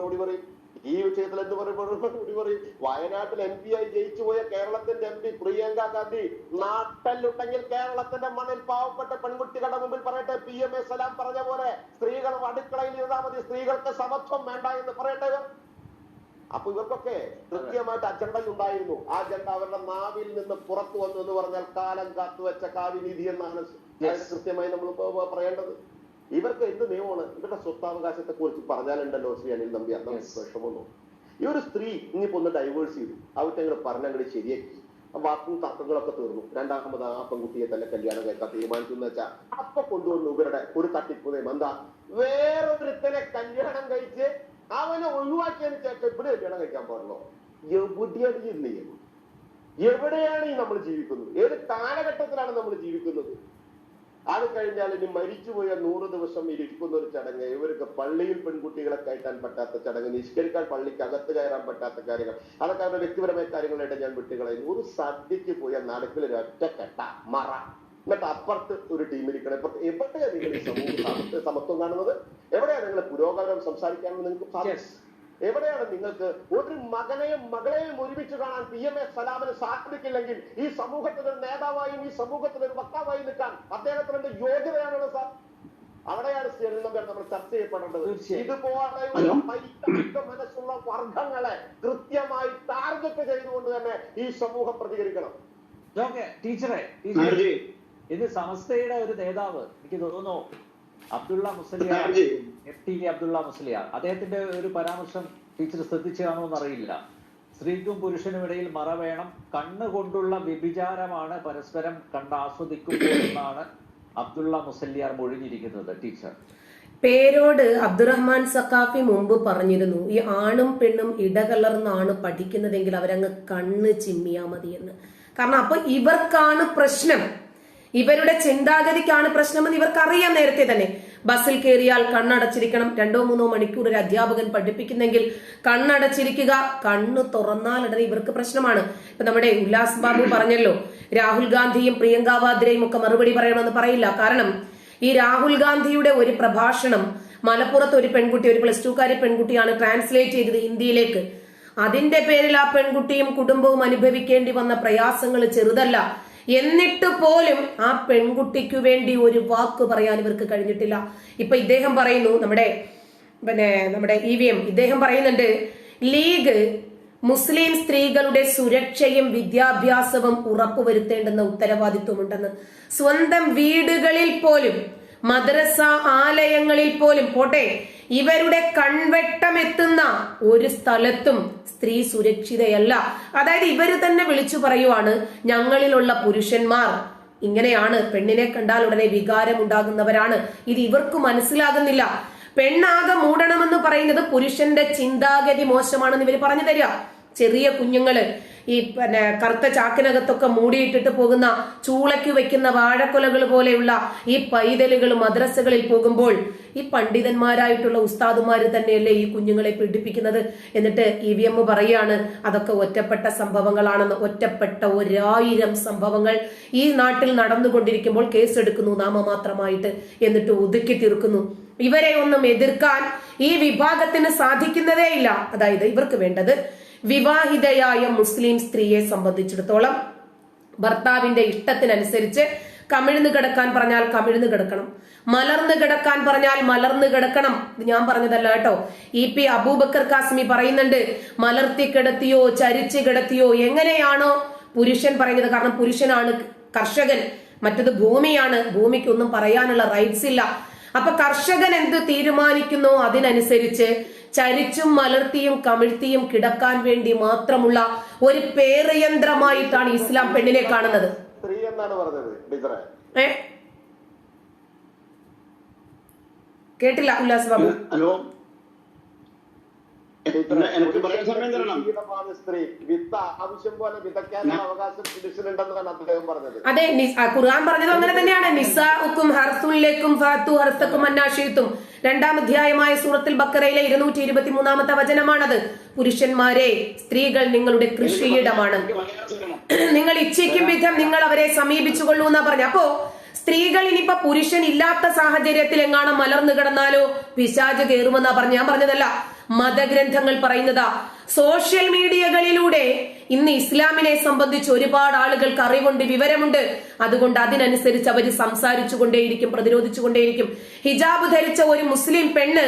മറുപടി പറയും. ഈ വിഷയത്തിൽ എന്ത് പറയും? മറുപടി പറയും വയനാട്ടിൽ എം പി ആയി ജയിച്ചു പോയ കേരളത്തിന്റെ എം പി പ്രിയങ്ക ഗാന്ധി നാട്ടല്ലുണ്ടെങ്കിൽ കേരളത്തിന്റെ മണ്ണിൽ പാവപ്പെട്ട പെൺകുട്ടികളുടെ മുമ്പിൽ പറയട്ടെ. പി എം എ സലാം പറഞ്ഞ പോലെ സ്ത്രീകൾ അടുക്കളയിൽ ഇരുന്നാൽ മതി. സ്ത്രീകൾക്ക് സമത്വം വേണ്ട എന്ന് പറയട്ടെ അപ്പൊ ഇവർക്കൊക്കെ കൃത്യമായിട്ട് അജണ്ട ഉണ്ടായിരുന്നു. ആ അജണ്ട അവരുടെ നാവിൽ നിന്ന് പുറത്തു വന്നു എന്ന് പറഞ്ഞാൽ കാലം കാത്തുവെച്ച കാവ്യനീതി എന്നാണ്. കൃത്യമായി നമ്മൾ പറയേണ്ടത്. ഇവർക്ക് എന്ത് നിയമമാണ്? ഇവരുടെ സ്വത്താവകാശത്തെ കുറിച്ച് പറഞ്ഞാലുണ്ടല്ലോ ശ്രീ അനിൽ നമ്പി Yes. വിഷമമൊന്നും ഈ ഒരു സ്ത്രീ ഇനിയിപ്പോ ഒന്ന് ഡൈവേഴ്സ് ചെയ്തു. അവറ്റങ്ങൾ പറഞ്ഞങ്ങോട്ട് ശരിയാക്കി. വാക്കും തർക്കങ്ങളൊക്കെ തീർന്നു. രണ്ടാമത് ആ പെൺകുട്ടിയെ തന്നെ കല്യാണം കഴിക്കാൻ തീരുമാനിച്ചു എന്ന് വെച്ചാൽ അപ്പൊ കൊണ്ടുവന്നു ഇവരുടെ ഒരു തട്ടിപ്പ് നിയമം എന്താ? വേറൊരുത്തനെ കല്യാണം കഴിച്ച് അവനെ ഒഴിവാക്കിയതിന് ശേഷം ഇവിടെ കല്യാണം കഴിക്കാൻ പാടുള്ളൂ. എവിടെയാണ് ഈ നിയമം? എവിടെയാണ് ഈ നമ്മൾ ജീവിക്കുന്നത്? ഏത് കാലഘട്ടത്തിലാണ് നമ്മൾ ജീവിക്കുന്നത്? അത് കഴിഞ്ഞാൽ ഇനി മരിച്ചുപോയ നൂറ് ദിവസം ഇരിക്കുന്ന ഒരു ചടങ്ങ് ഇവർക്ക് പള്ളിയിൽ പെൺകുട്ടികളെ കയറ്റാൻ പറ്റാത്ത ചടങ്ങ് നിഷ്കരിക്കാൻ പള്ളിക്ക് അകത്ത് കയറാൻ പറ്റാത്ത കാര്യങ്ങൾ. അതൊക്കെ അവരുടെ വ്യക്തിപരമായ കാര്യങ്ങളായിട്ട് ഞാൻ വിട്ടുകളയും ഒരു സദ്യക്ക് പോയ നടക്കിൽ ഒരു ഒറ്റക്കെട്ട മറ. എന്നിട്ട് അപ്പുറത്ത് ഒരു ടീം ഇരിക്കണം. ഇപ്പുറത്ത് എവിടെയാണ് നിങ്ങൾ ഈ സമൂഹ സമത്വം കാണുന്നത്? എവിടെയാണ് നിങ്ങൾ പുരോഗമനം സംസാരിക്കാമെന്ന് നിങ്ങൾക്ക് സാധിക്കും. എവിടെയാണ് നിങ്ങൾക്ക് ഒരു മകനെയും മകളെയും ഒരുമിച്ച് കാണാൻ പി എം എ സലാമിന് സാധിക്കില്ലെങ്കിൽ ഈ സമൂഹത്തിന് ഒരു നേതാവായും ഈ സമൂഹത്തിന് ഒരു വക്താവായി നിൽക്കാൻ അദ്ദേഹത്തിന് എന്ത് യോഗ്യതയാണുള്ളത് സാർ. അവിടെയാണ് സ്ഥിരം നമ്മൾ ചർച്ച ചെയ്യപ്പെടേണ്ടത്. ഇതുപോലെ ഇതുപോലെയുള്ള മനസ്സുള്ള വർഗങ്ങളെ കൃത്യമായി ടാർഗറ്റ് ചെയ്തുകൊണ്ട് തന്നെ ഈ സമൂഹം പ്രതികരിക്കണം. ടീച്ചറെ ടീച്ചറെ ഇത് സമസ്തയുടെ ഒരു നേതാവ് എനിക്ക് തോന്നുന്നു Abdulla Musliyar. F T V Abdulla Musliyar അദ്ദേഹത്തിന്റെ ഒരു പരാമർശം ടീച്ചർ ശ്രദ്ധിച്ചു കാണുമെന്ന് അറിയില്ല സ്ത്രീക്കും പുരുഷനും ഇടയിൽ മറ വേണം. കണ്ണുകൊണ്ടുള്ള വ്യഭിചാരമാണ് പരസ്പരം കണ്ടാസ്വദിക്കുമ്പോൾ എന്നാണ് അബ്ദുള്ള മുസല്യാർ മൊഴിഞ്ഞിരിക്കുന്നത് ടീച്ചർ. പേരോട് അബ്ദുറഹ്മാൻ സക്കാഫി മുമ്പ് പറഞ്ഞിരുന്നു ഈ ആണും പെണ്ണും ഇടകലർന്നാണ് പഠിക്കുന്നതെങ്കിൽ അവരങ്ങ് കണ്ണ് ചിമ്മിയാ മതി എന്ന് കാരണം അപ്പൊ ഇവർക്കാണ് പ്രശ്നം. ഇവരുടെ ചിന്താഗതിക്കാണ് പ്രശ്നമെന്ന് ഇവർക്കറിയാം നേരത്തെ തന്നെ. ബസ്സിൽ കയറിയാൽ കണ്ണടച്ചിരിക്കണം. രണ്ടോ മൂന്നോ മണിക്കൂർ ഒരു അധ്യാപകൻ പഠിപ്പിക്കുന്നെങ്കിൽ കണ്ണടച്ചിരിക്കുക കണ്ണ് തുറന്നാൽ ഉടനെ ഇവർക്ക് പ്രശ്നമാണ്. ഇപ്പൊ നമ്മുടെ ഉല്ലാസ് ബാബു പറഞ്ഞല്ലോ രാഹുൽ ഗാന്ധിയും പ്രിയങ്ക വാദ്രയും ഒക്കെ മറുപടി പറയണമെന്ന് പറയില്ല. കാരണം ഈ രാഹുൽ ഗാന്ധിയുടെ ഒരു പ്രഭാഷണം മലപ്പുറത്ത് ഒരു പെൺകുട്ടി ഒരു പ്ലസ് ടുക്കാരി പെൺകുട്ടിയാണ് ട്രാൻസ്ലേറ്റ് ചെയ്തത് ഹിന്ദിയിലേക്ക് അതിന്റെ പേരിൽ ആ പെൺകുട്ടിയും കുടുംബവും അനുഭവിക്കേണ്ടി വന്ന പ്രയാസങ്ങൾ ചെറുതല്ല. എന്നിട്ട് പോലും ആ പെൺകുട്ടിക്ക് വേണ്ടി ഒരു വാക്ക് പറയാൻ ഇവർക്ക് കഴിഞ്ഞിട്ടില്ല. ഇപ്പൊ ഇദ്ദേഹം പറയുന്നു നമ്മുടെ പിന്നെ നമ്മുടെ ഇ വി എം ഇദ്ദേഹം പറയുന്നുണ്ട് ലീഗ് മുസ്ലിം സ്ത്രീകളുടെ സുരക്ഷയും വിദ്യാഭ്യാസവും ഉറപ്പുവരുത്തേണ്ടെന്ന ഉത്തരവാദിത്വമുണ്ടെന്ന്. സ്വന്തം വീടുകളിൽ പോലും മദ്രസ ആലയങ്ങളിൽ പോലും പോട്ടെ ഇവരുടെ കൺവെട്ടം എത്തുന്ന ഒരു സ്ഥലത്തും സ്ത്രീ സുരക്ഷിതയല്ല. അതായത് ഇവർ തന്നെ വിളിച്ചു പറയുവാണ് ഞങ്ങളിലുള്ള പുരുഷന്മാർ ഇങ്ങനെയാണ് പെണ്ണിനെ കണ്ടാൽ ഉടനെ വികാരം ഉണ്ടാകുന്നവരാണ് ഇത് ഇവർക്ക് മനസ്സിലാകുന്നില്ല. പെണ്ണാകെ മൂടണമെന്ന് പറയുന്നത് പുരുഷന്റെ ചിന്താഗതി മോശമാണെന്ന് ഇവർ പറഞ്ഞു തരിക ചെറിയ കുഞ്ഞുങ്ങൾ ഈ പിന്നെ കറുത്ത ചാക്കിനകത്തൊക്കെ മൂടിയിട്ടിട്ട് പോകുന്ന ചൂളയ്ക്ക് വെക്കുന്ന വാഴക്കൊലകൾ പോലെയുള്ള ഈ പൈതലുകൾ മദ്രസകളിൽ പോകുമ്പോൾ ഈ പണ്ഡിതന്മാരായിട്ടുള്ള ഉസ്താദുമാർ തന്നെയല്ലേ ഈ കുഞ്ഞുങ്ങളെ പീഡിപ്പിക്കുന്നത്? എന്നിട്ട് ഇ വി എം പറയാണ് അതൊക്കെ ഒറ്റപ്പെട്ട സംഭവങ്ങളാണെന്ന് ഒറ്റപ്പെട്ട ഒരായിരം സംഭവങ്ങൾ ഈ നാട്ടിൽ നടന്നുകൊണ്ടിരിക്കുമ്പോൾ കേസെടുക്കുന്നു നാമമാത്രമായിട്ട് എന്നിട്ട് ഒതുക്കി തീർക്കുന്നു. ഇവരെ ഒന്നും എതിർക്കാൻ ഈ വിഭാഗത്തിന് സാധിക്കുന്നതേ ഇല്ല. അതായത് ഇവർക്ക് വേണ്ടത് വിവാഹിതയായ മുസ്ലിം സ്ത്രീയെ സംബന്ധിച്ചിടത്തോളം ഭർത്താവിന്റെ ഇഷ്ടത്തിനനുസരിച്ച് കമിഴ്ന്ന് കിടക്കാൻ പറഞ്ഞാൽ കമിഴ്ന്ന് കിടക്കണം. മലർന്ന് കിടക്കാൻ പറഞ്ഞാൽ മലർന്ന് കിടക്കണം. ഇത് ഞാൻ പറഞ്ഞതല്ല കേട്ടോ. ഇ പി അബൂബക്കർ കാസ്മി പറയുന്നുണ്ട് മലർത്തി കിടത്തിയോ ചരിച്ച് കിടത്തിയോ എങ്ങനെയാണോ പുരുഷൻ പറയുന്നത്. കാരണം പുരുഷനാണ് കർഷകൻ മറ്റത് ഭൂമിയാണ്. ഭൂമിക്കൊന്നും പറയാനുള്ള റൈറ്റ്സ് ഇല്ല. അപ്പൊ കർഷകൻ എന്ത് തീരുമാനിക്കുന്നു? അതിനനുസരിച്ച് ചരിച്ചും മലർത്തിയും കമിഴ്ത്തിയും കിടക്കാൻ വേണ്ടി മാത്രമുള്ള ഒരു പേറയന്ത്രമായിട്ടാണ് ഇസ്ലാം പെണ്ണിനെ കാണുന്നത്. സ്ത്രീ എന്നാണ് പറഞ്ഞത് കേട്ടില്ല ഉല്ലാസ് ബാബു. ഹലോ? ടീച്ചറെ, എനിക്ക് ഒരു പറയാൻ സമയം തരണം. സ്ത്രീ. വിത്ത് ആവശ്യം പോലെ വിതയ്ക്കാനുള്ള അവകാശം പുരുഷനുണ്ടെന്നാണ് അദ്ദേഹം പറഞ്ഞത്. അതെ ഖുർആൻ പറഞ്ഞത് അങ്ങനെ തന്നെയാണ്. നിസാഉക്കും ഹർസുലേക്കും ഫാത്തു ഹർസക്കും അന്നാഷീത്തും രണ്ടാം അധ്യായമായ സൂറത്തിൽ ബക്കറയിലെ ഇരുന്നൂറ്റി ഇരുപത്തി മൂന്നാമത്തെ വചനമാണത്. പുരുഷന്മാരെ സ്ത്രീകൾ നിങ്ങളുടെ കൃഷിയിടമാണ്. നിങ്ങൾ ഇച്ഛിക്കും വിധം നിങ്ങൾ അവരെ സമീപിച്ചുകൊള്ളൂ എന്നാ പറഞ്ഞ. അപ്പോ സ്ത്രീകൾ ഇനിയിപ്പോ പുരുഷൻ ഇല്ലാത്ത സാഹചര്യത്തിൽ എങ്ങാണ് മലർന്നു കിടന്നാലോ പിശാജ് കയറുമെന്നാ പറഞ്ഞു. ഞാൻ പറഞ്ഞതല്ല. മതഗ്രന്ഥങ്ങൾ പറയുന്നത്. സോഷ്യൽ മീഡിയകളിലൂടെ ഇന്ന് ഇസ്ലാമിനെ സംബന്ധിച്ച് ഒരുപാട് ആളുകൾക്ക് അറിവുണ്ട് വിവരമുണ്ട്. അതുകൊണ്ട് അതിനനുസരിച്ച് അവർ സംസാരിച്ചു കൊണ്ടേയിരിക്കും പ്രതിരോധിച്ചു കൊണ്ടേയിരിക്കും ഹിജാബ് ധരിച്ച ഒരു മുസ്ലിം പെണ്ണ്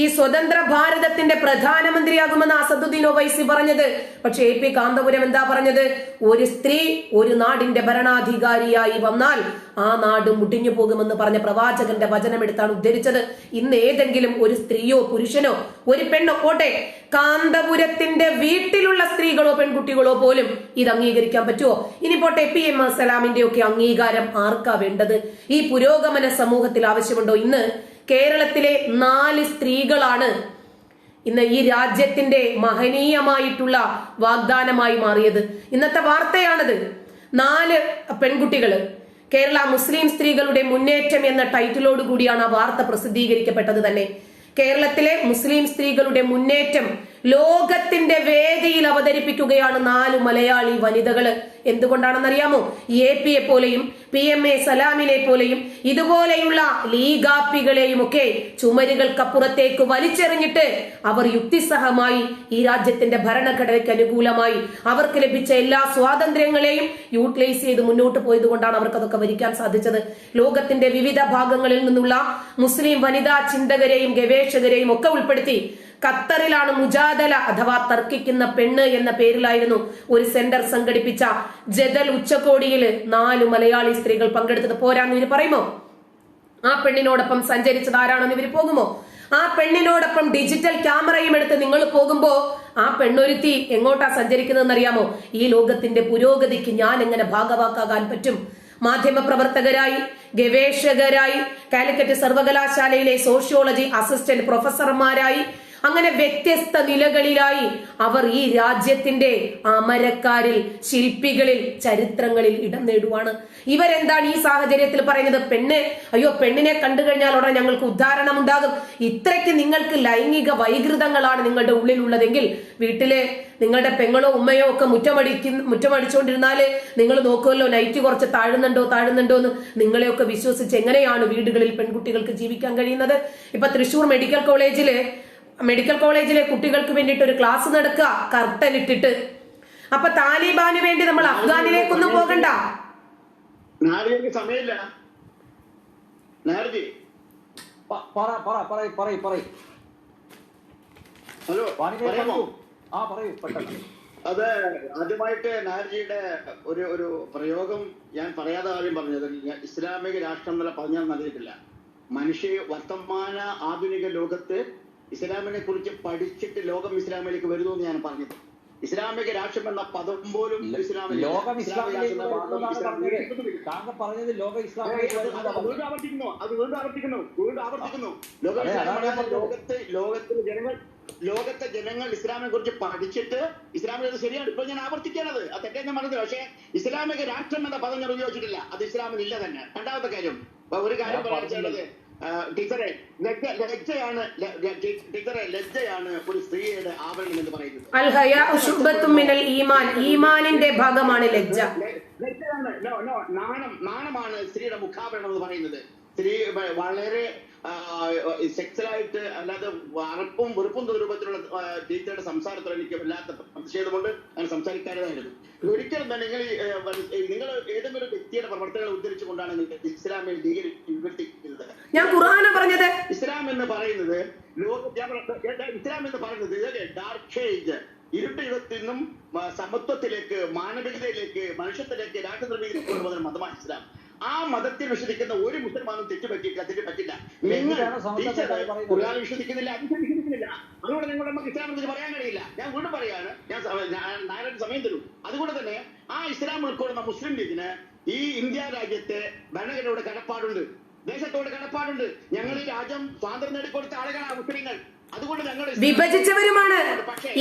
ഈ സ്വതന്ത്ര ഭാരതത്തിന്റെ പ്രധാനമന്ത്രിയാകുമെന്ന് അസദുദ്ദീൻ ഒവൈസി പറഞ്ഞത്. പക്ഷെ എ പി കാന്തപുരം എന്താ പറഞ്ഞത്? ഒരു സ്ത്രീ ഒരു നാടിന്റെ ഭരണാധികാരിയായി വന്നാൽ ആ നാട് മുടിഞ്ഞു പോകുമെന്ന് പറഞ്ഞ പ്രവാചകന്റെ വചനമെടുത്താണ് ഉദ്ധരിച്ചത്. ഇന്ന് ഏതെങ്കിലും ഒരു സ്ത്രീയോ പുരുഷനോ ഒരു പെണ്ണോ പോട്ടെ കാന്തപുരത്തിന്റെ വീട്ടിലുള്ള സ്ത്രീകളോ പെൺകുട്ടികളോ പോലും ഇത് അംഗീകരിക്കാൻ പറ്റുമോ? ഇനി പോട്ടെ പി എം സലാമിന്റെ ഒക്കെ അംഗീകാരം ആർക്കാ വേണ്ടത്? ഈ പുരോഗമന സമൂഹത്തിൽ ആവശ്യമുണ്ടോ ഇന്ന്? കേരളത്തിലെ നാല് സ്ത്രീകളാണ് ഇന്ന് ഈ രാജ്യത്തിന്റെ മഹനീയമായിട്ടുള്ള വാഗ്ദാനമായി മാറിയത്. ഇന്നത്തെ വാർത്തയാണത്. നാല് പെൺകുട്ടികൾ കേരള മുസ്ലിം സ്ത്രീകളുടെ മുന്നേറ്റം എന്ന ടൈറ്റിലോട് കൂടിയാണ് ആ വാർത്ത പ്രസിദ്ധീകരിക്കപ്പെട്ടത് തന്നെ. കേരളത്തിലെ മുസ്ലിം സ്ത്രീകളുടെ മുന്നേറ്റം ലോകത്തിന്റെ വേദിയിൽ അവതരിപ്പിക്കുകയാണ് നാല് മലയാളി വനിതകൾ. എന്തുകൊണ്ടാണെന്നറിയാമോ? എ പിയെ പോലെയും പി എം എ സലാമിനെ പോലെയും ഇതുപോലെയുള്ള ലീഗാപ്പികളെയും ഒക്കെ ചുമരുകൾക്കപ്പുറത്തേക്ക് വലിച്ചെറിഞ്ഞിട്ട് അവർ യുക്തിസഹമായി ഈ രാജ്യത്തിന്റെ ഭരണഘടനയ്ക്ക് അനുകൂലമായി അവർക്ക് ലഭിച്ച എല്ലാ സ്വാതന്ത്ര്യങ്ങളെയും യൂട്ടിലൈസ് ചെയ്ത് മുന്നോട്ട് പോയത് കൊണ്ടാണ് അവർക്ക് അതൊക്കെ വരിക്കാൻ സാധിച്ചത്. ലോകത്തിന്റെ വിവിധ ഭാഗങ്ങളിൽ നിന്നുള്ള മുസ്ലിം വനിതാ ചിന്തകരെയും ഗവേഷകരെയും ഒക്കെ ഉൾപ്പെടുത്തി ഖത്തറിലാണ് മുജാദല അഥവാ തർക്കിക്കുന്ന പെണ്ണ് എന്ന പേരിലായിരുന്നു ഒരു സെന്റർ സംഘടിപ്പിച്ച ജദൽ ഉച്ചകോടിയിൽ നാല് മലയാളി സ്ത്രീകൾ പങ്കെടുത്തത്. പോരാന്ന് ഇവർ പറയുമോ? ആ പെണ്ണിനോടൊപ്പം സഞ്ചരിച്ചത് ആരാണെന്ന് ഇവർ പോകുമോ? ആ പെണ്ണിനോടൊപ്പം ഡിജിറ്റൽ ക്യാമറയും എടുത്ത് നിങ്ങൾ പോകുമ്പോ ആ പെണ്ണൊരുത്തി എങ്ങോട്ടാ സഞ്ചരിക്കുന്നതെന്ന് അറിയാമോ ഈ ലോകത്തിന്റെ പുരോഗതിക്ക് ഞാൻ എങ്ങനെ ഭാഗവാക്കാകാൻ പറ്റും? മാധ്യമപ്രവർത്തകരായി ഗവേഷകരായി കാലിക്കറ്റ് സർവകലാശാലയിലെ സോഷ്യോളജി അസിസ്റ്റന്റ് പ്രൊഫസർമാരായി അങ്ങനെ വ്യത്യസ്ത നിലകളിലായി അവർ ഈ രാജ്യത്തിന്റെ അമരക്കാരിൽ ശില്പികളിൽ ചരിത്രങ്ങളിൽ ഇടം നേടുവാണ്. ഇവരെന്താണ് ഈ സാഹചര്യത്തിൽ പറയുന്നത്? പെണ്ണ്. അയ്യോ പെണ്ണിനെ കണ്ടു കഴിഞ്ഞാൽ ഉടനെ ഞങ്ങൾക്ക് ഉദ്ധാരണം ഉണ്ടാകും ഇത്രയ്ക്ക് നിങ്ങൾക്ക് ലൈംഗിക വൈകൃതങ്ങളാണ് നിങ്ങളുടെ ഉള്ളിലുള്ളതെങ്കിൽ വീട്ടിലെ നിങ്ങളുടെ പെങ്ങളോ ഉമ്മയോ ഒക്കെ മുറ്റമടിക്കുന്ന മുറ്റമടിച്ചുകൊണ്ടിരുന്നാൽ നിങ്ങൾ നോക്കുമല്ലോ നൈറ്റ് കുറച്ച് താഴുന്നുണ്ടോ താഴുന്നുണ്ടോ എന്ന്. നിങ്ങളെയൊക്കെ വിശ്വസിച്ച് എങ്ങനെയാണ് വീടുകളിൽ പെൺകുട്ടികൾക്ക് ജീവിക്കാൻ കഴിയുന്നത്? ഇപ്പൊ തൃശൂർ മെഡിക്കൽ കോളേജിൽ മെഡിക്കൽ കോളേജിലെ കുട്ടികൾക്ക് വേണ്ടിയിട്ട് ഒരു ക്ലാസ് നടക്കുക. കർട്ടൻ ഇട്ടിട്ട്. അപ്പൊ താലിബാന് വേണ്ടി നമ്മൾ അഫ്ഗാനിലേക്കൊന്നും പോകണ്ട. സമയമില്ല. പറ പറ പറയ് പറയ് പറയ് ഹലോ ആ പറയൂ പെട്ടെന്ന്. അത് ആദ്യമായിട്ട് നാരജിയുടെ ഒരു ഒരു പ്രയോഗം ഞാൻ പറയാതെ കാര്യം പറഞ്ഞത്. ഇസ്ലാമിക രാഷ്ട്രം എന്നല്ല പറഞ്ഞാൽ നൽകിയിട്ടില്ല മനുഷ്യ വർത്തമാന ആധുനിക ലോകത്ത് ഇസ്ലാമിനെ കുറിച്ച് പഠിച്ചിട്ട് ലോകം ഇസ്ലാമിലേക്ക് വരുന്നു എന്ന് ഞാൻ പറഞ്ഞത്. ഇസ്ലാമിക രാഷ്ട്രം എന്ന പദം പോലും ലോകം താങ്കൾ പറഞ്ഞത് ലോക ഇസ്ലാമിക വരുന്നതാണ് വീണ്ടും ആവർത്തിക്കുന്നു. അത് വീണ്ടും ആവർത്തിക്കുന്നു. വീണ്ടും ആവർത്തിക്കുന്നു. ലോക. ലോകത്തെ ലോകത്തിലെ ജനങ്ങൾ ലോകത്തെ ജനങ്ങൾ ഇസ്ലാമിനെ കുറിച്ച് പഠിച്ചിട്ട് ഇസ്ലാമിക ശരിയാണ്. ഇപ്പൊ ഞാൻ ആവർത്തിക്കാനത് അത് തെറ്റേ ഞാൻ പറഞ്ഞത് പക്ഷേ ഇസ്ലാമിക രാഷ്ട്രം എന്ന പദം ഞാൻ ഉപയോഗിച്ചിട്ടില്ല. അത് ഇസ്ലാമിൽ ഇല്ല തന്നെ. രണ്ടാമത്തെ കാര്യം. ഒരു കാര്യം പറയാൻ ടീച്ചറെ ലജ്ജ ലജ്ജയാണ് ടീച്ചറെ ലജ്ജയാണ് ഒരു സ്ത്രീയുടെ ആവരണം എന്ന് പറയുന്നത്. ഈമാൻ. ഈമാനിന്റെ ഭാഗമാണ് ലജ്ജ. ലജ്ജയാണ് നാണം നാണമാണ് സ്ത്രീയുടെ മുഖാഭരണം എന്ന് പറയുന്നത്. സ്ത്രീ വളരെ സെക്സലായിട്ട് അല്ലാതെ വറപ്പും വെറുപ്പും രൂപത്തിലുള്ള ടീച്ചറുടെ സംസാരത്തിൽ എനിക്ക് വല്ലാത്ത പ്രതിഷേധമുണ്ട്. അങ്ങനെ സംസാരിക്കാനായിരുന്നു ഒരിക്കലും തന്നെ നിങ്ങൾ നിങ്ങൾ ഏതെങ്കിലും ഒരു വ്യക്തിയുടെ പ്രവർത്തനങ്ങൾ ഉദ്ധരിച്ചുകൊണ്ടാണ് നിങ്ങൾ ഇസ്ലാമിൽ ലീഗൽ വിവർത്തിക്കുന്നത് ഞാൻ ഖുർആന പറഞ്ഞത്. ഇസ്ലാം എന്ന് പറയുന്നത് ലോക ഇസ്ലാം എന്ന് പറയുന്നത് ഡാർക്ക് ഏജ് ഇരുട്ട് യുഗത്തിൽ നിന്നും സമത്വത്തിലേക്ക് മാനവികതയിലേക്ക് മനുഷ്യത്തിലേക്ക് രാഷ്ട്രനിർമ്മിക്കുന്ന മതമാണ് ഇസ്ലാം. ആ മതത്തിൽ വിശ്വസിക്കുന്ന ഒരു മുസൽമാനും തെറ്റുപറ്റിയില്ല തെറ്റ് പറ്റില്ല നിങ്ങൾ? ഖുർആൻ വിശ്വസിക്കുന്നില്ല അത് വിശ്വസിക്കുന്നില്ല. അതുകൊണ്ട് നിങ്ങൾ നമുക്ക് ഇസ്ലാം എന്ന് പറയാൻ കഴിയില്ല. ഞാൻ വീണ്ടും പറയാണ് ഞാൻ നാരായണ സമയം തരും. അതുകൊണ്ട് തന്നെ ആ ഇസ്ലാം ഉൾക്കൊള്ളുന്ന മുസ്ലിം ലീഗിന് ഈ ഇന്ത്യ രാജ്യത്തെ ഭരണഘടനയുടെ കടപ്പാടുണ്ട്. ദേശത്തോട് കടപ്പാടുണ്ട്. ഞങ്ങൾ ഈ രാജ്യം സ്വാതന്ത്ര്യം നേടിക്കൊടുത്ത ആളുകളാണ് മുസ്ലിങ്ങൾ. അതുകൊണ്ട് ഞങ്ങൾ വിഭജിച്ചവരുമാണ്.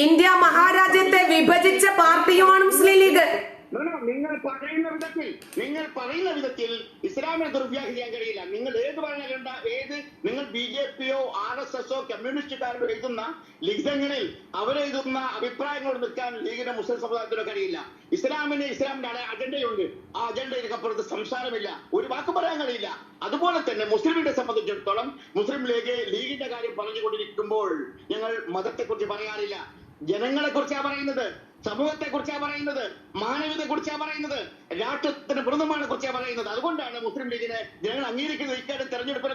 ഇന്ത്യ മഹാരാജ്യത്തെ വിഭജിച്ച പാർട്ടിയുമാണ് മുസ്ലിം ലീഗ്. നിങ്ങൾ പറയുന്ന വിധത്തിൽ നിങ്ങൾ പറയുന്ന വിധത്തിൽ ഇസ്ലാമിനെ ദുർവ്യാഖ്യ ചെയ്യാൻ കഴിയില്ല. നിങ്ങൾ ഏത് ഭരണഘടന ഏത് നിങ്ങൾ ബി ജെ പിയോ ആർ എസ് എസോ കമ്മ്യൂണിസ്റ്റുകാരോ എഴുതുന്ന ലിഖിതങ്ങളിൽ അവരെഴുതുന്ന അഭിപ്രായങ്ങൾ നിൽക്കാൻ ലീഗിന് മുസ്ലിം സമുദായത്തിനോ കഴിയില്ല. ഇസ്ലാമിന് ഇസ്ലാമിന്റെ അജണ്ടയുണ്ട് ആ അജണ്ടയ്ക്കപ്പുറത്ത് സംസാരമില്ല. ഒരു വാക്ക് പറയാൻ കഴിയില്ല. അതുപോലെ തന്നെ മുസ്ലിമിനെ സംബന്ധിച്ചിടത്തോളം മുസ്ലിം ലീഗ് ലീഗിന്റെ കാര്യം പറഞ്ഞുകൊണ്ടിരിക്കുമ്പോൾ ഞങ്ങൾ മതത്തെക്കുറിച്ച് പറയാറില്ല. ജനങ്ങളെ കുറിച്ചാ പറയുന്നത്? സമൂഹത്തെ കുറിച്ചാ പറയുന്നത്? മാനവികത്തെ കുറിച്ചാ പറയുന്നത്? രാഷ്ട്രത്തിന്റെ മൃദുമാനെ കുറിച്ചാ പറയുന്നത്? അതുകൊണ്ടാണ് മുസ്ലിം ലീഗിനെ ജനങ്ങൾ അംഗീകരിക്കുന്നത്. ഇക്കാര്യം തെരഞ്ഞെടുപ്പിൽ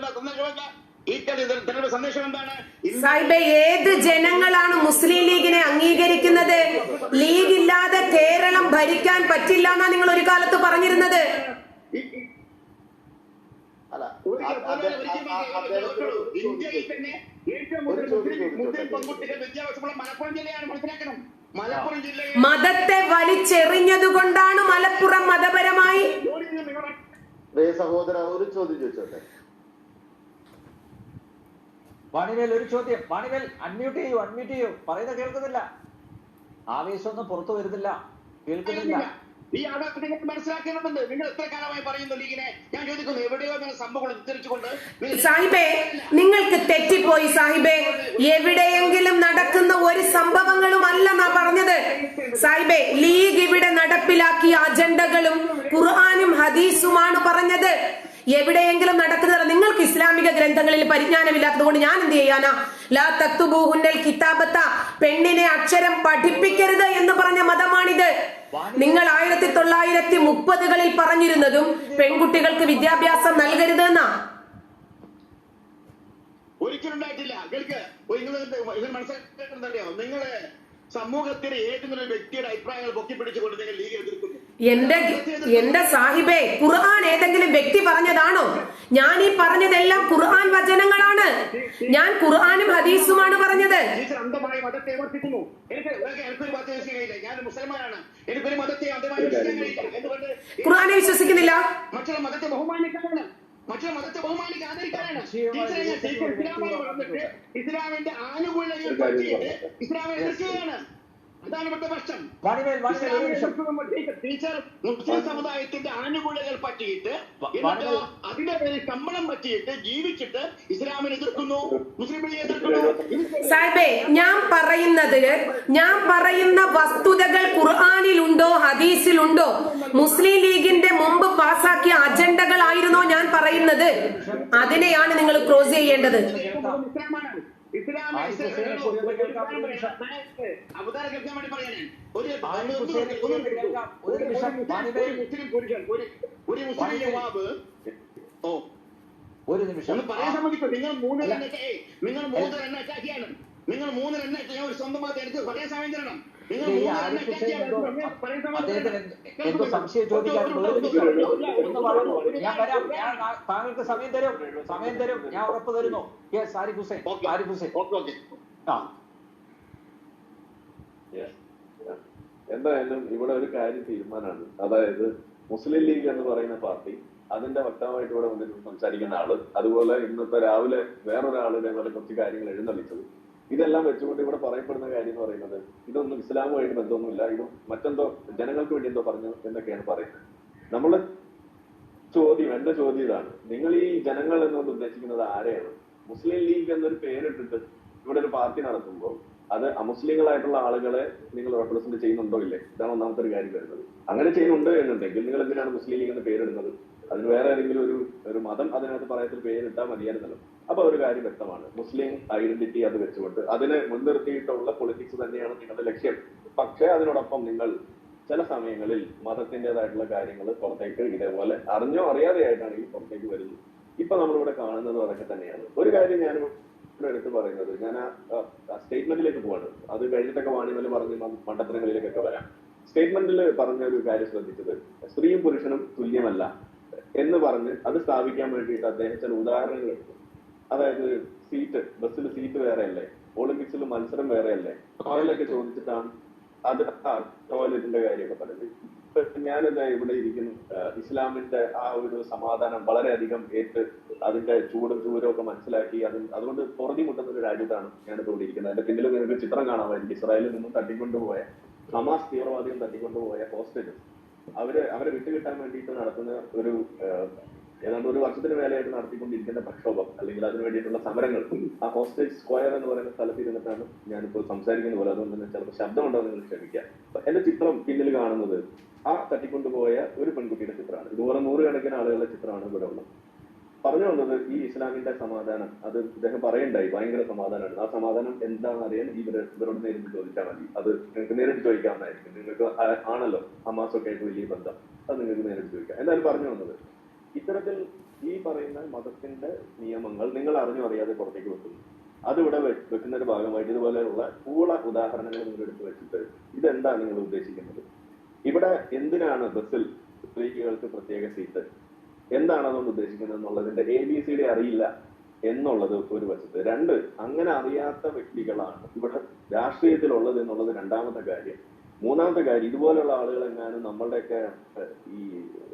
എന്താണ്? സാഹിബെ ഏത് ജനങ്ങളാണ് മുസ്ലിം ലീഗിനെ അംഗീകരിക്കുന്നത്? ലീഗ് ഇല്ലാതെ കേരളം ഭരിക്കാൻ പറ്റില്ല എന്നാ നിങ്ങൾ ഒരു കാലത്ത് പറഞ്ഞിരുന്നത്. അല്ല ഇന്ത്യയിൽ തന്നെ ഏറ്റവും കൂടുതൽ മുസ്ലിം മുസ്ലിം പെൺകുട്ടികൾ വിദ്യാഭ്യാസമുള്ള മലപ്പുറം ജില്ലയാണ് മനസ്സിലാക്കണം. മലപ്പുറം ജില്ലയിൽ മതത്തെ വലിച്ചെറിഞ്ഞതുകൊണ്ടാണ് മലപ്പുറം മതപരമായി. സഹോദര ഒരു ചോദ്യം ചോദിച്ചോട്ടെ? വാണിവേൽ ഒരു ചോദ്യം. വാണിവേൽ അൺമ്യൂട്ട് ചെയ്യൂ അൺമ്യൂട്ട് ചെയ്യൂ. പറയുന്നത് കേൾക്കുന്നില്ല. ആവേശമൊന്നും പുറത്തു വരുന്നില്ല. കേൾക്കുന്നില്ല. ഈ യാഥാർത്ഥ്യങ്ങൾ മനസ്സിലാക്കേണ്ടതുണ്ട്. നിങ്ങൾ എത്ര കാലമായി പറയുന്നു ലീഗിനെ? ഞാൻ ചോദിക്കുന്നു എവിടെയോ ഞാൻ സംഭവങ്ങൾ ഉദ്ധരിച്ചുകൊണ്ട് സാഹിബേ നിങ്ങൾക്ക് തെറ്റിപ്പോയി സാഹിബേ. എവിടെയെങ്കിലും നടക്കുന്ന ഒരു സംഭവങ്ങളും അല്ല നാ പറഞ്ഞത്. സാഹിബേ ലീഗ് ഇവിടെ നടപ്പിലാക്കിയ അജണ്ടകളും ഖുർആാനും ഹദീസുമാണ് പറഞ്ഞത്. എവിടെയെങ്കിലും നടക്കുന്നത് നിങ്ങൾക്ക് ഇസ്ലാമിക ഗ്രന്ഥങ്ങളിൽ പരിജ്ഞാനമില്ലാത്തത് കൊണ്ട് ഞാൻ എന്ത് ചെയ്യാനാ? ലാ തത്തുബൂഹുന്നൽ കിതാബത്ത. പെണ്ണിനെ അക്ഷരം പഠിപ്പിക്കരുത് എന്ന് പറഞ്ഞ മതമാണിത്. നിങ്ങൾ ആയിരത്തി തൊള്ളായിരത്തി മുപ്പതുകളിൽ പറഞ്ഞിരുന്നതും പെൺകുട്ടികൾക്ക് വിദ്യാഭ്യാസം നൽകരുത് എന്നാ? ഒരിക്കലും ഉണ്ടായിട്ടില്ല. നിങ്ങൾ സമൂഹത്തിലെ ഏതെങ്കിലും വ്യക്തിയുടെ അഭിപ്രായങ്ങൾ പൊക്കിപ്പിടിച്ചുകൊണ്ട് നിങ്ങൾ ലീഗ് എതിർക്കുന്നു. എന്റെ എന്റെ സാഹിബേ ഖുർആൻ ഏതെങ്കിലും വ്യക്തി പറഞ്ഞതാണോ? ഞാൻ ഈ പറഞ്ഞതെല്ലാം ഖുർആൻ വചനങ്ങളാണ്. ഞാൻ ഖുർആനും ഹദീസുമാണ് പറഞ്ഞത്. അന്ധമായി മതത്തെ വിമർശിക്കുന്നു എനിക്ക് എനിക്ക് എനിക്കൊരു മതത്തെ വിശ്വസിക്കാൻ കഴിയില്ല എനിക്ക് ഒരു മതത്തെ അന്ധമായി വിശ്വസിക്കാൻ കഴിയില്ല. എന്തുകൊണ്ട് ഖുർആനെ വിശ്വസിക്കുന്നില്ല? മറ്റുള്ള മതത്തെ ബഹുമാനിക്കാനാണ്. മറ്റുള്ള മതത്തെ ബഹുമാനിക്കാതിരിക്കാനാണ്. ടീച്ചറെ ഞാൻ ഇസ്ലാമിന്റെ ആനുകൂല്യങ്ങൾ പറ്റിയിട്ട് ഇസ്ലാമിനെ എതിർക്കുകയാണ്. ഇവിടുത്തെ പ്രശ്നം. ടീച്ചർ മുസ്ലിം സമുദായത്തിന്റെ ആനുകൂല്യങ്ങൾ പറ്റിയിട്ട് എന്നിട്ട് അതിന്റെ പേരിൽ ശമ്പളം പറ്റിയിട്ട് ജീവിച്ചിട്ട് ഇസ്ലാമിനെ എതിർക്കുന്നു. മുസ്ലിം ലീഗ് എതിർക്കുന്നു. സാഹിബേ ഞാൻ പറയുന്നത് ഞാൻ പറയുന്ന വസ്തുതകൾ ഖുർആാനിലുണ്ടോ ഹദീസിലുണ്ടോ? മുസ്ലിം ലീഗിന്റെ മുമ്പ് പാസാക്കിയ അജണ്ടകളായിരുന്നോ ഞാൻ പറയുന്നത്? അതിനെയാണ് നിങ്ങൾ ക്രോസ് ചെയ്യേണ്ടത് ഇസ്ലാമാണ് ഇസ്ലാം ആരിഫ് ഹുസൈനെ കുറിച്ച് കേൾക്കാം, ഒരു. മുസ്ലിം. യുവാവ്. ഓ. ഒരു നിമിഷം. പറയാൻ സമ്മതിക്കും. നിങ്ങൾ മൂന്ന് ഏയ് നിങ്ങൾ മൂന്ന് അറ്റാക്കിയാണ് നിങ്ങൾ മൂന്ന് ഒരു സ്വന്തമായിട്ട് എടുത്ത് പറയാൻ സമയം തരണം. അദ്ദേഹത്തിന് എന്തോ സംശയം പറയുന്നു. ഞാൻ വരാം. ഞാൻ താങ്കൾക്ക് സമയം തരും. സമയം തരും. ഞാൻ ഉറപ്പ് തരുന്നു. Yes Arif Hussain. Arif Hussain. Okay okay. ആ. എന്തായാലും ഇവിടെ ഒരു കാര്യം തീരുമാനമാണ്. അതായത് മുസ്ലിം ലീഗ് എന്ന് പറയുന്ന പാർട്ടി അതിന്റെ വക്താവായിട്ട് ഇവിടെ വന്നിട്ട് സംസാരിക്കുന്ന ആൾ. അതുപോലെ ഇന്നത്തെ രാവിലെ വേറൊരാൾ ഞങ്ങളുടെ കുറച്ച് കാര്യങ്ങൾ എഴുന്നള്ളിച്ചത്. ഇതെല്ലാം വെച്ചുകൊണ്ട് ഇവിടെ പറയപ്പെടുന്ന കാര്യം എന്ന് പറയുന്നത് ഇതൊന്നും ഇസ്ലാമുമായിട്ട് ബന്ധമൊന്നുമില്ല. ഇത് മറ്റെന്തോ ജനങ്ങൾക്ക് വേണ്ടി എന്തോ പറഞ്ഞു എന്നൊക്കെയാണ് പറയുന്നത്. നമ്മൾ ചോദ്യം എന്റെ ചോദ്യം ഇതാണ്. നിങ്ങൾ ഈ ജനങ്ങൾ എന്നുകൊണ്ട് ഉദ്ദേശിക്കുന്നത് ആരെയാണ്? മുസ്ലിം ലീഗ് എന്നൊരു പേരിട്ടിട്ട് ഇവിടെ ഒരു പാർട്ടി നടത്തുമ്പോൾ അത് അമുസ്ലിങ്ങളായിട്ടുള്ള ആളുകളെ നിങ്ങൾ റെപ്രസെന്റ് ചെയ്യുന്നുണ്ടോ ഇല്ലേ? ഇതാണ് ഒന്നാമത്തെ ഒരു കാര്യം വരുന്നത്. അങ്ങനെ ചെയ്യുന്നുണ്ട് എന്നുണ്ടെങ്കിൽ നിങ്ങൾ എന്തിനാണ് മുസ്ലിം ലീഗ് എന്ന് പേരിടുന്നത്? അതിന് വേറെ ഏതെങ്കിലും ഒരു ഒരു മതം അതിനകത്ത് പറയത്തിൽ പേരിട്ടാൽ മതിയായിരുന്നല്ലോ. അപ്പൊ ഒരു കാര്യം വ്യക്തമാണ്. മുസ്ലിം ഐഡന്റിറ്റി അത് വെച്ചുകൊണ്ട് അതിനെ മുൻനിർത്തിയിട്ടുള്ള പൊളിറ്റിക്സ് തന്നെയാണ് നിങ്ങളുടെ ലക്ഷ്യം. പക്ഷേ അതിനോടൊപ്പം നിങ്ങൾ ചില സമയങ്ങളിൽ മതത്തിന്റെതായിട്ടുള്ള കാര്യങ്ങൾ പുറത്തേക്ക് ഇതേപോലെ അറിഞ്ഞോ അറിയാതെയായിട്ടാണ് ഈ പുറത്തേക്ക് വരുന്നു ഇപ്പൊ നമ്മളിവിടെ കാണുന്നത് അതൊക്കെ തന്നെയാണ്. ഒരു കാര്യം ഞാൻ എടുത്ത് പറയുന്നത്. ഞാൻ ആ സ്റ്റേറ്റ്മെന്റിലേക്ക് പോവാണ്. അത് കഴിഞ്ഞിട്ടൊക്കെ വാണിമൽ പറഞ്ഞ് മണ്ടത്തരങ്ങളിലേക്കൊക്കെ വരാം. സ്റ്റേറ്റ്മെന്റിൽ പറഞ്ഞ ഒരു കാര്യം ശ്രദ്ധിച്ചത് സ്ത്രീയും പുരുഷനും തുല്യമല്ല എന്ന് പറഞ്ഞ് അത് സ്ഥാപിക്കാൻ വേണ്ടിയിട്ട് അദ്ദേഹം ചില ഉദാഹരണങ്ങൾ എടുത്തു. അതായത് സീറ്റ് ബസ്സിൽ സീറ്റ് വേറെ അല്ലേ ഒളിമ്പിക്സിൽ മത്സരം വേറെ അല്ലേ ടോയ്ലറ്റ് ചോദിച്ചിട്ടാണ് അത് ആ ടോയ്ലറ്റിന്റെ കാര്യമൊക്കെ ഇപ്പൊ ഞാനിത് ഇവിടെ ഇരിക്കുന്നു. ഇസ്ലാമിന്റെ ആ ഒരു സമാധാനം വളരെയധികം ഏറ്റ് അതിന്റെ ചൂടും ചൂരും ഒക്കെ മനസ്സിലാക്കി അത് അതുകൊണ്ട് പുറതി മുട്ടുന്ന ഒരു രാജ്യത്താണ് ഞാൻ ഇവിടെ ഇരിക്കുന്നത്. എന്റെ പിന്നിൽ നിങ്ങൾക്ക് ചിത്രം കാണാമായിരിക്കും. ഇസ്രായേലിൽ നിന്നും തട്ടിക്കൊണ്ടുപോയ ഹമാസ് തീവ്രവാദികൾ തട്ടിക്കൊണ്ടുപോയ ഹോസ്റ്റലും അവർ അവരെ വിട്ടുകിട്ടാൻ വേണ്ടിയിട്ട് നടത്തുന്ന ഒരു ഏതാണ്ട് ഒരു വർഷത്തിന് മേലെയായിട്ട് നടത്തിക്കൊണ്ടിരിക്കുന്ന പ്രക്ഷോഭം അല്ലെങ്കിൽ അതിന് വേണ്ടിയിട്ടുള്ള സമരങ്ങൾ ആ ഹോസ്റ്റേജ് സ്ക്വയർ എന്ന് പറയുന്ന സ്ഥലത്ത് ഇരുന്നിട്ടാണ് ഞാനിപ്പോൾ സംസാരിക്കുന്ന പോലെ. അതുകൊണ്ട് തന്നെ ചിലപ്പോൾ ശബ്ദമുണ്ടോ നിങ്ങൾ ക്ഷമിക്കുക. അപ്പൊ എന്റെ ചിത്രം പിന്നിൽ കാണുന്നത് ആ തട്ടിക്കൊണ്ടുപോയ ഒരു പെൺകുട്ടിയുടെ ചിത്രമാണ്. ഇതുപോലെ നൂറുകണക്കിന് ആളുകളുടെ ചിത്രമാണ് ഇവിടെ ഉള്ളത്. പറഞ്ഞു വന്നത് ഈ ഇസ്ലാമിന്റെ സമാധാനം. അത് ഇദ്ദേഹം പറയണ്ടായി ഭയങ്കര സമാധാനമാണ്. ആ സമാധാനം എന്താണെന്ന് അറിയാൻ ഇവർ ഇവരോട് നേരിട്ട് ചോദിച്ചാൽ മതി. അത് നിങ്ങൾക്ക് നേരിട്ട് ചോദിക്കാവുന്നതായിരിക്കും. നിങ്ങൾക്ക് ആണല്ലോ ഹമാസൊക്കെ ആയിട്ട് വലിയ ബന്ധം. അത് നിങ്ങൾക്ക് നേരിട്ട് ചോദിക്കാം. എന്തായാലും പറഞ്ഞു വന്നത് ഇത്തരത്തിൽ ഈ പറയുന്ന മതത്തിന്റെ നിയമങ്ങൾ നിങ്ങൾ അറിഞ്ഞോ അറിയാതെ പുറത്തേക്ക് വെക്കുന്നു. വെക്കുന്ന ഒരു ഭാഗമായിട്ട് ഇതുപോലെയുള്ള പൂള ഉദാഹരണങ്ങൾ നിങ്ങൾ എടുത്തു വെച്ചിട്ട് ഇതെന്താ നിങ്ങൾ ഉദ്ദേശിക്കുന്നത്? ഇവിടെ എന്തിനാണ് ബസ്സിൽ സ്ത്രീകൾക്ക് പ്രത്യേക സീറ്റ്? എന്താണ് അതുകൊണ്ട് ഉദ്ദേശിക്കുന്നത് എന്നുള്ളതിന്റെ എ ബി സി ഡി അറിയില്ല എന്നുള്ളത് ഒരു വശത്ത്. രണ്ട് അങ്ങനെ അറിയാത്ത വ്യക്തികളാണ് ഇവിടെ രാഷ്ട്രീയത്തിലുള്ളത് എന്നുള്ളത് രണ്ടാമത്തെ കാര്യം. മൂന്നാമത്തെ കാര്യം ഇതുപോലെയുള്ള ആളുകൾ എങ്ങാനും നമ്മളുടെയൊക്കെ ഈ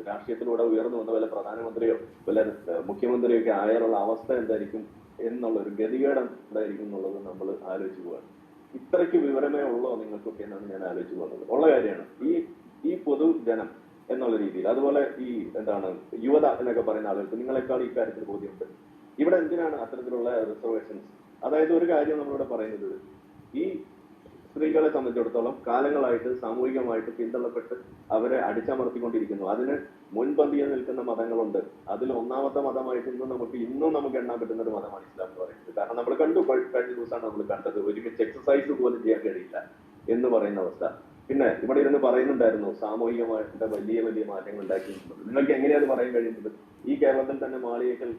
രാഷ്ട്രീയത്തിലൂടെ ഉയർന്നു വന്ന വല്ല പ്രധാനമന്ത്രിയോ വല്ല മുഖ്യമന്ത്രിയോ ഒക്കെ ആയാലുള്ള അവസ്ഥ എന്തായിരിക്കും എന്നുള്ള ഒരു ഗതികേട് എന്തായിരിക്കും എന്നുള്ളത് നമ്മൾ ആലോചിച്ചു പോവാണ്. ഇത്രയ്ക്ക് വിവരമേ ഉള്ളോ നിങ്ങൾക്കൊക്കെ എന്നാണ് ഞാൻ ആലോചിച്ചു പോകുന്നത്. ഉള്ള കാര്യമാണ്. ഈ ഈ പൊതുജനം എന്നുള്ള രീതിയിൽ അതുപോലെ ഈ എന്താണ് യുവത എന്നൊക്കെ പറയുന്ന ആളുകൾക്ക് നിങ്ങളെക്കാൾ ഈ കാര്യത്തിൽ ബോധ്യമുണ്ട് ഇവിടെ എന്തിനാണ് അത്തരത്തിലുള്ള റിസർവേഷൻസ് അതായത് ഒരു കാര്യം നമ്മളിവിടെ പറയുന്നത് ഈ സ്ത്രീകളെ സംബന്ധിച്ചിടത്തോളം കാലങ്ങളായിട്ട് സാമൂഹികമായിട്ട് പിന്തള്ളപ്പെട്ട് അവരെ അടിച്ചമർത്തിക്കൊണ്ടിരിക്കുന്നു. അതിന് മുൻപന്തിയിൽ നിൽക്കുന്ന മതങ്ങളുണ്ട്. അതിൽ ഒന്നാമത്തെ മതമായിട്ട് ഇന്ന് നമുക്ക് ഇന്നും നമുക്ക് എണ്ണാൻ പറ്റുന്ന ഒരു മതമാണ് ഇസ്ലാം എന്ന് പറയുന്നത്. കാരണം നമ്മൾ കണ്ടു കഴി- കഴിഞ്ഞ ദിവസമാണ് നമ്മൾ കണ്ടത്. ഒരുമിച്ച് എക്സസൈസ് പോലും ചെയ്യാൻ കഴിയില്ല എന്ന് പറയുന്ന അവസ്ഥ. പിന്നെ ഇവിടെ ഇരുന്ന് പറയുന്നുണ്ടായിരുന്നു സാമൂഹികമായിട്ട് വലിയ വലിയ മാറ്റങ്ങൾ ഉണ്ടാക്കിയിട്ടുണ്ട് നിങ്ങൾക്ക് എങ്ങനെയാണ് പറയാൻ കഴിയുന്നത്? ഈ കേരളത്തിൽ തന്നെ മാളിയേക്കൽ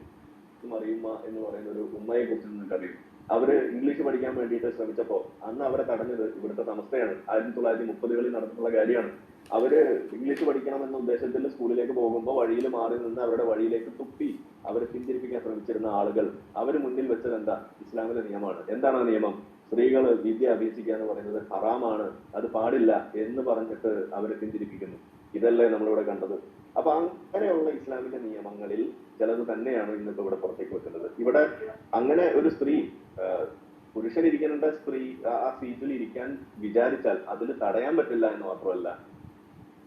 മറിയുമ്മ എന്ന് പറയുന്ന ഒരു ഉമ്മയെ കുറിച്ച് നിങ്ങൾക്ക് അറിയും അവർ ഇംഗ്ലീഷ് പഠിക്കാൻ വേണ്ടിയിട്ട് ശ്രമിച്ചപ്പോ അന്ന് അവരെ തടഞ്ഞത് ഇവിടുത്തെ സമസ്തയാണ് ആയിരത്തി തൊള്ളായിരത്തി മുപ്പതുകളിൽ നടന്നിട്ടുള്ള കാര്യമാണ്. അവർ ഇംഗ്ലീഷ് പഠിക്കണം എന്ന ഉദ്ദേശത്തിൽ സ്കൂളിലേക്ക് പോകുമ്പോൾ വഴിയിൽ മാറി നിന്ന് അവരുടെ വഴിയിലേക്ക് തുപ്പി അവരെ പിന്തിരിപ്പിക്കാൻ ശ്രമിച്ചിരുന്ന ആളുകൾ അവർ മുന്നിൽ വെച്ചത് എന്താ? ഇസ്ലാമിലെ നിയമമാണ്. എന്താണ് ആ നിയമം? സ്ത്രീകൾ വിദ്യ അഭ്യസിക്കുക എന്ന് പറയുന്നത് ഹറാമാണ് അത് പാടില്ല എന്ന് പറഞ്ഞിട്ട് അവരെ പിന്തിരിപ്പിക്കുന്നു. ഇതല്ലേ നമ്മളിവിടെ കണ്ടത്. അപ്പൊ അങ്ങനെയുള്ള ഇസ്ലാമിക നിയമങ്ങളിൽ ചിലത് തന്നെയാണ് ഇന്നിപ്പോ ഇവിടെ പുറത്തേക്ക് വെക്കുന്നത്. ഇവിടെ അങ്ങനെ ഒരു സ്ത്രീ പുരുഷൻ ഇരിക്കുന്നുണ്ട് സ്ത്രീ ആ- സീറ്റിൽ ഇരിക്കാൻ വിചാരിച്ചാൽ അതിൽ തടയാൻ പറ്റില്ല എന്ന് മാത്രമല്ല.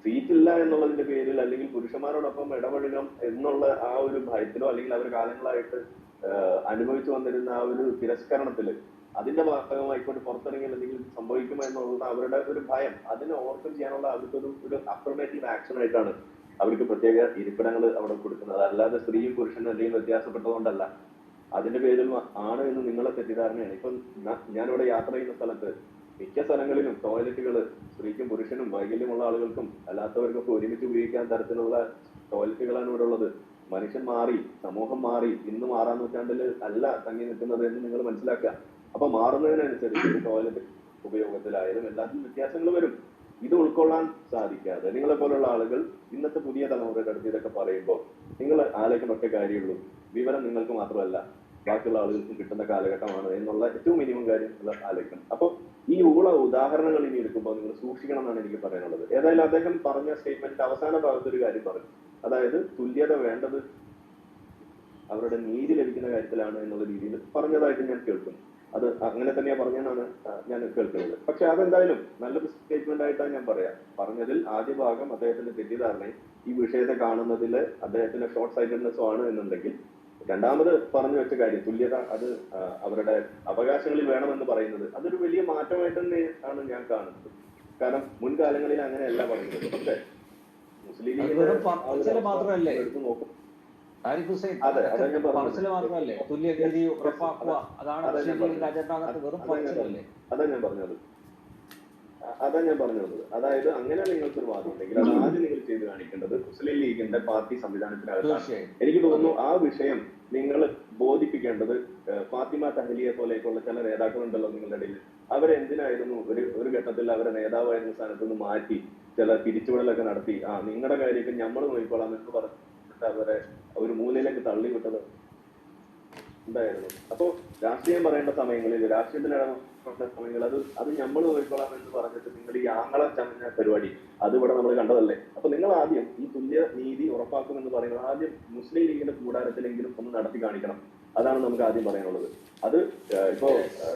സീറ്റ് ഇല്ല എന്നുള്ളതിന്റെ പേരിൽ അല്ലെങ്കിൽ പുരുഷന്മാരോടൊപ്പം ഇടപഴകാം എന്നുള്ള ആ ഒരു ഭയത്തിലോ അല്ലെങ്കിൽ അവർ കാലങ്ങളായിട്ട് അനുഭവിച്ചു വന്നിരുന്ന ആ ഒരു തിരസ്കരണത്തിൽ അതിന്റെ ഭാഗമായിക്കൊണ്ട് പുറത്തിറങ്ങിയാൽ എന്തെങ്കിലും സംഭവിക്കുമോ എന്നുള്ളത് അവരുടെ ഒരു ഭയം. അതിനെ ഓവർകം ചെയ്യാനുള്ള അവർക്ക് ഒരു ഒരു അഫർമേറ്റീവ് ആക്ഷൻ ആയിട്ടാണ് അവർക്ക് പ്രത്യേക ഇരിപ്പിടങ്ങൾ അവിടെ കൊടുക്കുന്നത്. അല്ലാതെ സ്ത്രീയും പുരുഷനും അല്ലെങ്കിൽ വ്യത്യാസപ്പെട്ടതുകൊണ്ടല്ല. അതിന്റെ പേരിൽ ആണ് എന്ന് നിങ്ങളെ തെറ്റിദ്ധാരണയാണ്. ഇപ്പം ഞാനിവിടെ യാത്ര ചെയ്യുന്ന സ്ഥലത്ത് മിക്ക സ്ഥലങ്ങളിലും ടോയ്ലറ്റുകൾ സ്ത്രീക്കും പുരുഷനും വൈകല്യമുള്ള ആളുകൾക്കും അല്ലാത്തവർക്കും ഒക്കെ ഒരുമിച്ച് ഉപയോഗിക്കാൻ തരത്തിലുള്ള ടോയ്ലറ്റുകളാണ് ഇവിടെ ഉള്ളത്. മനുഷ്യൻ മാറി സമൂഹം മാറി ഇന്ന് മാറാൻ നൂറ്റാണ്ടിൽ അല്ല തങ്ങി നിൽക്കുന്നത് എന്ന് നിങ്ങൾ മനസ്സിലാക്കുക. അപ്പൊ മാറുന്നതിനനുസരിച്ച് ടോയ്ലറ്റ് ഉപയോഗത്തിലായാലും എല്ലാത്തിലും വ്യത്യാസങ്ങൾ വരും. ഇത് ഉൾക്കൊള്ളാൻ സാധിക്കാതെ നിങ്ങളെ പോലുള്ള ആളുകൾ ഇന്നത്തെ പുതിയ തലമുറയുടെ അടുത്ത് ഇതൊക്കെ പറയുമ്പോൾ നിങ്ങൾ ആലോചിക്കുന്ന ഒറ്റ കാര്യമുള്ളൂ വിവരം നിങ്ങൾക്ക് മാത്രമല്ല ബാക്കിയുള്ള ആളുകൾക്കും കിട്ടുന്ന കാലഘട്ടമാണ് എന്നുള്ള ഏറ്റവും മിനിമം കാര്യം ആലോചിക്കണം. അപ്പൊ ഈ ഊള ഉദാഹരണങ്ങൾ ഇനി എടുക്കുമ്പോൾ നിങ്ങൾ സൂക്ഷിക്കണം എന്നാണ് എനിക്ക് പറയാനുള്ളത്. ഏതായാലും അദ്ദേഹം പറഞ്ഞ സ്റ്റേറ്റ്മെന്റ് അവസാന ഭാഗത്ത് ഒരു കാര്യം പറഞ്ഞു. അതായത് തുല്യത വേണ്ടത് അവരുടെ നീതി ലഭിക്കുന്ന കാര്യത്തിലാണ് എന്നുള്ള രീതിയിൽ പറഞ്ഞതായിട്ട് ഞാൻ കേൾക്കുന്നു. അത് അങ്ങനെ തന്നെയാ പറഞ്ഞാണ് ഞാൻ കേൾക്കുന്നത്. പക്ഷെ അതെന്തായാലും നല്ലൊരു സ്റ്റേറ്റ്മെന്റ് ആയിട്ടാണ് ഞാൻ പറയാം. പറഞ്ഞതിൽ ആദ്യ ഭാഗം അദ്ദേഹത്തിന്റെ തെറ്റിദ്ധാരണയും ഈ വിഷയത്തെ കാണുന്നതിൽ അദ്ദേഹത്തിന്റെ ഷോർട്ട് സൈറ്റഡ്നെസ്സോ ആണ് എന്നുണ്ടെങ്കിൽ രണ്ടാമത് പറഞ്ഞു വെച്ച കാര്യം തുല്യത അത് അവരുടെ അവകാശങ്ങളിൽ വേണമെന്ന് പറയുന്നത് അതൊരു വലിയ മാറ്റമായിട്ട് തന്നെ ആണ് ഞാൻ കാണുന്നത്. കാരണം മുൻകാലങ്ങളിൽ അങ്ങനെയല്ല പറയുന്നത്. പക്ഷേ മുസ്ലിം ലീഗ് മാത്രമല്ലേ? എടുത്ത് നോക്കും. അതെ, അതാ ഞാൻ പറഞ്ഞത്. പറച്ചിൽ മാത്രമല്ലേ തുല്യനീതി ഉറപ്പാക്കുക അതാണ് അതാ ഞാൻ പറഞ്ഞു വന്നത് അതായത് അങ്ങനെ നിങ്ങൾക്ക് ഒരു വാദം ഉണ്ടെങ്കിൽ അത് ആദ്യം നിങ്ങൾ ചെയ്ത് കാണിക്കേണ്ടത് മുസ്ലിം ലീഗിന്റെ പാർട്ടി സംവിധാനത്തിനകത്താണ് എനിക്ക് തോന്നുന്നു ആ വിഷയം നിങ്ങൾ ബോധിപ്പിക്കേണ്ടത് ഫാത്തിമ തഹലിയെ പോലെയൊക്കെയുള്ള ചില നേതാക്കളുണ്ടല്ലോ നിങ്ങളുടെ ഇടയിൽ. അവരെന്തിനായിരുന്നു ഒരു ഒരു ഘട്ടത്തിൽ അവരെ നേതാവായിരുന്ന സ്ഥാനത്ത് നിന്ന് മാറ്റി ചില പിരിച്ചുവിടലൊക്കെ നടത്തി ആ നിങ്ങളുടെ കാര്യമൊക്കെ നമ്മൾ നോക്കിക്കോളാം എന്ന് പറഞ്ഞിട്ട് അവരെ ഒരു മൂലയിലേക്ക് തള്ളിവിട്ടത് ഉണ്ടായിരുന്നു. അപ്പോ രാഷ്ട്രീയം പറയേണ്ട സമയങ്ങളിൽ രാഷ്ട്രീയത്തിൽ ഇടപെടേണ്ട സമയങ്ങളിൽ അത് അത് നമ്മൾ നോക്കിക്കൊള്ളാം എന്ന് പറഞ്ഞിട്ട് നിങ്ങൾ ഈ ആങ്ങള ചമഞ്ഞ പരിപാടി അത് ഇവിടെ നമ്മൾ കണ്ടതല്ലേ? അപ്പൊ നിങ്ങൾ ആദ്യം ഈ തുല്യ നീതി ഉറപ്പാക്കും എന്ന് പറയുന്നത് ആദ്യം മുസ്ലിം ലീഗിന്റെ കൂടാരത്തിലെങ്കിലും ഒന്ന് നടത്തി കാണിക്കണം. അതാണ് നമുക്ക് ആദ്യം പറയാനുള്ളത്. അത് ഇപ്പോ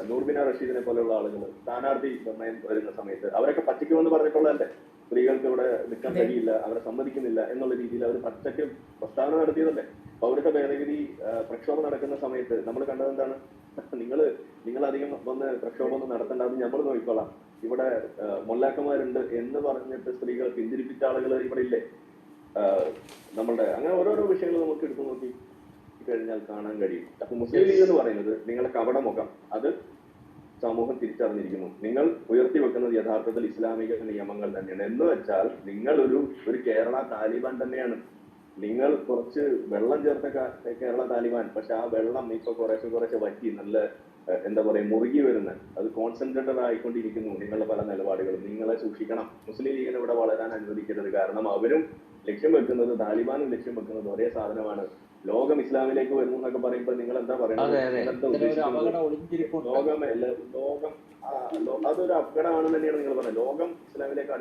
നൂർബിന റഷീദിനെ പോലെയുള്ള ആളുകൾ സ്ഥാനാർത്ഥി നിർണയം വരുന്ന സമയത്ത് അവരൊക്കെ പറ്റിക്കുമെന്ന് പറഞ്ഞിട്ടുള്ളതല്ലേ? സ്ത്രീകൾക്ക് ഇവിടെ നിൽക്കാൻ കഴിയില്ല അവരെ സമ്മതിക്കുന്നില്ല എന്നുള്ള രീതിയിൽ അവർ പച്ചയ്ക്ക് പ്രസ്താവന നടത്തിയതല്ലേ? പൗരത്വ ഭേദഗതി പ്രക്ഷോഭം നടക്കുന്ന സമയത്ത് നമ്മൾ കണ്ടത് എന്താണ്? നിങ്ങൾ നിങ്ങൾ അധികം വന്ന് പ്രക്ഷോഭം ഒന്നും നടത്തേണ്ട അത് നമ്മൾ നോക്കിക്കോളാം. ഇവിടെ മൊല്ലാക്കന്മാരുണ്ട് എന്ന് പറഞ്ഞിട്ട് സ്ത്രീകൾ പിന്തിരിപ്പിച്ച ആളുകൾ ഇവിടെ ഇല്ലേ? നമ്മളുടെ അങ്ങനെ ഓരോരോ വിഷയങ്ങൾ നമുക്ക് എടുത്തു നോക്കി കഴിഞ്ഞാൽ കാണാൻ കഴിയും. അപ്പൊ മുസ്ലിം ലീഗ് എന്ന് പറയുന്നത് നിങ്ങളെ കപടമുഖം. അത് സമൂഹം തിരിച്ചറിഞ്ഞിരിക്കുന്നു. നിങ്ങൾ ഉയർത്തി വെക്കുന്നത് യഥാർത്ഥത്തിൽ ഇസ്ലാമിക നിയമങ്ങൾ തന്നെയാണ്. എന്ന് വെച്ചാൽ നിങ്ങൾ ഒരു ഒരു കേരള താലിബാൻ തന്നെയാണ്. നിങ്ങൾ കുറച്ച് വെള്ളം ചേർത്ത കേരള താലിബാൻ പക്ഷെ ആ വെള്ളം ഇപ്പൊ കുറേശ്ശെ കുറേശ്ശെ വറ്റി നല്ല എന്താ പറയാ മുറുകി വരുന്ന അത് കോൺസെൻട്രേറ്റഡ് ആയിക്കൊണ്ടിരിക്കുന്നു നിങ്ങളുടെ പല നിലപാടുകളും. നിങ്ങളെ സൂക്ഷിക്കണം. മുസ്ലിം ലീഗിനെ ഇവിടെ വളരാൻ അനുവദിക്കരുത്. കാരണം അവരും ലക്ഷ്യം വെക്കുന്നത് താലിബാനും ലക്ഷ്യം വെക്കുന്നത് ഒരേ സാധനമാണ്. ലോകം ഇസ്ലാമിലേക്ക് വരുന്നു എന്നൊക്കെ പറയുമ്പോൾ നിങ്ങൾ എന്താ പറയുന്നത് ലോകം ലോകം അതൊരു അപകടമാണെന്ന് തന്നെയാണ് നിങ്ങൾ പറഞ്ഞത്. ലോകം ഇസ്ലാമിലേക്ക്